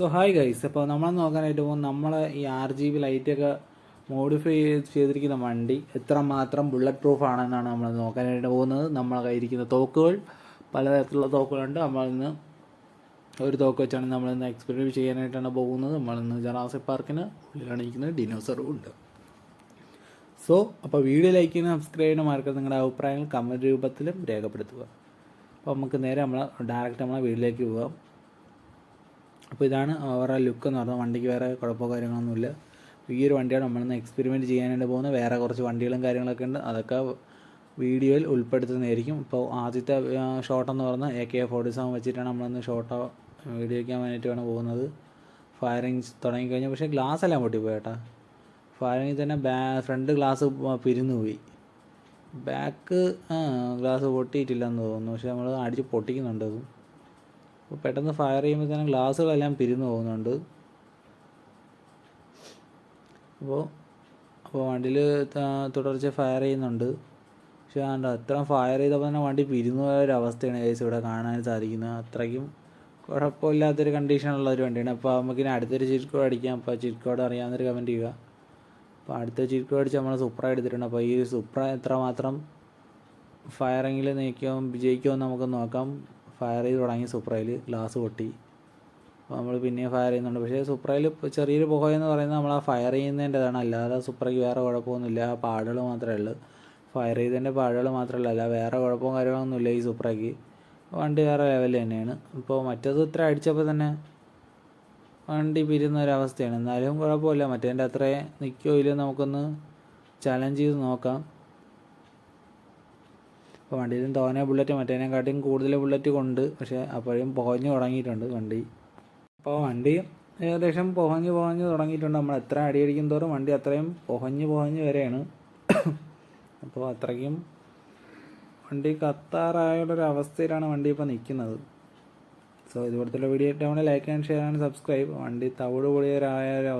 So hi guys അപ്പോൾ നമ്മൾ നോക്കാനായിട്ട് പോകും നമ്മൾ ഈ ആർ ജി ബി ലൈറ്റൊക്കെ മോഡിഫൈ ചെയ്തിരിക്കുന്ന വണ്ടി എത്രമാത്രം ബുള്ളറ്റ് പ്രൂഫ് ആണെന്നാണ് നമ്മൾ നോക്കാനായിട്ട് പോകുന്നത്. നമ്മളെ കയ്യിരിക്കുന്ന തോക്കുകൾ പലതരത്തിലുള്ള തോക്കുകളുണ്ട്. നമ്മളിന്ന് ഒരു തോക്ക് വെച്ചാണ് നമ്മളിന്ന് എക്സ്പെരിമെന്റ് ചെയ്യാനായിട്ടാണ് പോകുന്നത്. നമ്മളിന്ന് ജനാസി പാർക്കിന് ഉള്ളിലാണ് ഇരിക്കുന്നത് ഡിനോസറും ഉണ്ട്. സോ അപ്പോൾ വീഡിയോ ലൈക്ക് ചെയ്യുന്ന സബ്സ്ക്രൈബ് ചെയ്യുന്ന മാർക്ക് നിങ്ങളുടെ അഭിപ്രായങ്ങൾ കമന്റ് രൂപത്തിലും രേഖപ്പെടുത്തുക. അപ്പോൾ നമുക്ക് നേരെ നമ്മൾ ഡയറക്റ്റ് നമ്മളെ വീട്ടിലേക്ക് പോകാം. അപ്പോൾ ഇതാണ് അവരുടെ ലുക്ക് എന്ന് പറഞ്ഞാൽ വണ്ടിക്ക് വേറെ കുഴപ്പമോ കാര്യങ്ങളൊന്നുമില്ല ഈ ഒരു വണ്ടിയാണ് നമ്മളിന്ന് എക്സ്പെരിമെന്റ് ചെയ്യാനായിട്ട് പോകുന്നത്. വേറെ കുറച്ച് വണ്ടികളും കാര്യങ്ങളൊക്കെ ഉണ്ട്. അതൊക്കെ വീഡിയോയിൽ ഉൾപ്പെടുത്തുന്നതായിരിക്കും. ഇപ്പോൾ ആദ്യത്തെ ഷോട്ട് എന്ന് പറഞ്ഞാൽ എ കെ ഫോർട്ടി സെവൻ വെച്ചിട്ടാണ് നമ്മളിന്ന് ഷോട്ടോ വീഡിയോ വയ്ക്കാൻ വേണ്ടിയിട്ടാണ് പോകുന്നത്. ഫയറിങ് തുടങ്ങിക്കഴിഞ്ഞാൽ പക്ഷേ ഗ്ലാസ് എല്ലാം പൊട്ടിപ്പോയി കേട്ടോ ഫയറിങ്ങിൽ തന്നെ ബാ ഫ്രണ്ട് ഗ്ലാസ് പിരിന്നു പോയി. ബാക്ക് ഗ്ലാസ് പൊട്ടിയിട്ടില്ലെന്ന് തോന്നുന്നു. പക്ഷേ നമ്മൾ അടിച്ച് പൊട്ടിക്കുന്നുണ്ട് അതും. അപ്പോൾ പെട്ടെന്ന് ഫയർ ചെയ്യുമ്പോൾ തന്നെ ഗ്ലാസ്സുകളെല്ലാം പിരിന്നു പോകുന്നുണ്ട്. അപ്പോൾ അപ്പോൾ വണ്ടിയിൽ തുടർച്ച ഫയർ ചെയ്യുന്നുണ്ട്. പക്ഷേ ആണ്ട് അത്ര ഫയർ ചെയ്തപ്പോൾ തന്നെ വണ്ടി പിരിഞ്ഞു പോയ ഒരു അവസ്ഥയാണ് ഏകദേശം ഇവിടെ കാണാൻ സാധിക്കുന്നത്. അത്രയ്ക്കും കുഴപ്പമില്ലാത്തൊരു കണ്ടീഷനുള്ള ഒരു വണ്ടിയാണ്. അപ്പോൾ നമുക്കിനി അടുത്തൊരു ചിരിക്കോട് അടിക്കാം. അപ്പോൾ ചിരിക്കോട് അറിയാവുന്നൊരു കമന്റ് ചെയ്യുക. അപ്പോൾ അടുത്ത ചിരിക്കോ അടിച്ച് നമ്മൾ സുപ്ര എടുത്തിട്ടുണ്ട്. അപ്പോൾ ഈ സുപ്ര എത്രമാത്രം ഫയറിങ്ങിൽ നീക്കുമോ വിജയിക്കുമോ നമുക്ക് നോക്കാം. ഫയർ ചെയ്ത് തുടങ്ങി സുപ്രയിൽ ഗ്ലാസ് പൊട്ടി. അപ്പോൾ നമ്മൾ പിന്നെയും ഫയർ ചെയ്യുന്നുണ്ട്. പക്ഷേ സുപ്രയിൽ ചെറിയൊരു പുകയെന്ന് പറയുന്നത് നമ്മൾ ആ ഫയർ ചെയ്യുന്നതിന്റെതാണ്. അല്ലാതെ സുപ്രയ്ക്ക് വേറെ കുഴപ്പമൊന്നുമില്ല. ആ പാടുകൾ മാത്രമേ ഉള്ളൂ. ഫയർ ചെയ്തതിന്റെ പാടുകൾ മാത്രമല്ല. അല്ല വേറെ കുഴപ്പവും കാര്യങ്ങളൊന്നുമില്ല ഈ സുപ്രയ്ക്ക് വണ്ടി വേറെ ലെവൽ തന്നെയാണ്. ഇപ്പോൾ മറ്റേത് ഇത്ര അടിച്ചപ്പോൾ തന്നെ വണ്ടി പിരുന്ന ഒരവസ്ഥയാണ് എന്നാലും കുഴപ്പമില്ല. മറ്റേതിന്റെ അത്രയും നിൽക്കുമോ ഇല്ലയോ നമുക്കൊന്ന് ചലഞ്ച് ചെയ്ത് നോക്കാം. അപ്പോൾ വണ്ടിയിലും തോനെ ബുള്ളറ്റ് മറ്റേതിനെക്കാട്ടിയും കൂടുതൽ ബുള്ളറ്റ് കൊണ്ട് പക്ഷേ അപ്പോഴും പുകഞ്ഞു തുടങ്ങിയിട്ടുണ്ട് വണ്ടി. അപ്പോൾ വണ്ടി ഏകദേശം പുകഞ്ഞ് പുകഞ്ഞ് തുടങ്ങിയിട്ടുണ്ട്. നമ്മൾ എത്ര അടിയടിക്കും തോറും വണ്ടി അത്രയും പുകഞ്ഞ് പുകഞ്ഞ് വരെയാണ്. അപ്പോൾ അത്രയ്ക്കും വണ്ടി കത്താറായുള്ളൊരു അവസ്ഥയിലാണ് വണ്ടി ഇപ്പോൾ നിൽക്കുന്നത് സോ ഇതുപോലത്തെ വീഡിയോ ഇട്ടാൽ like and share and subscribe വണ്ടി തവിട് പൊളിയൊരായ ഒരു അവസ്ഥ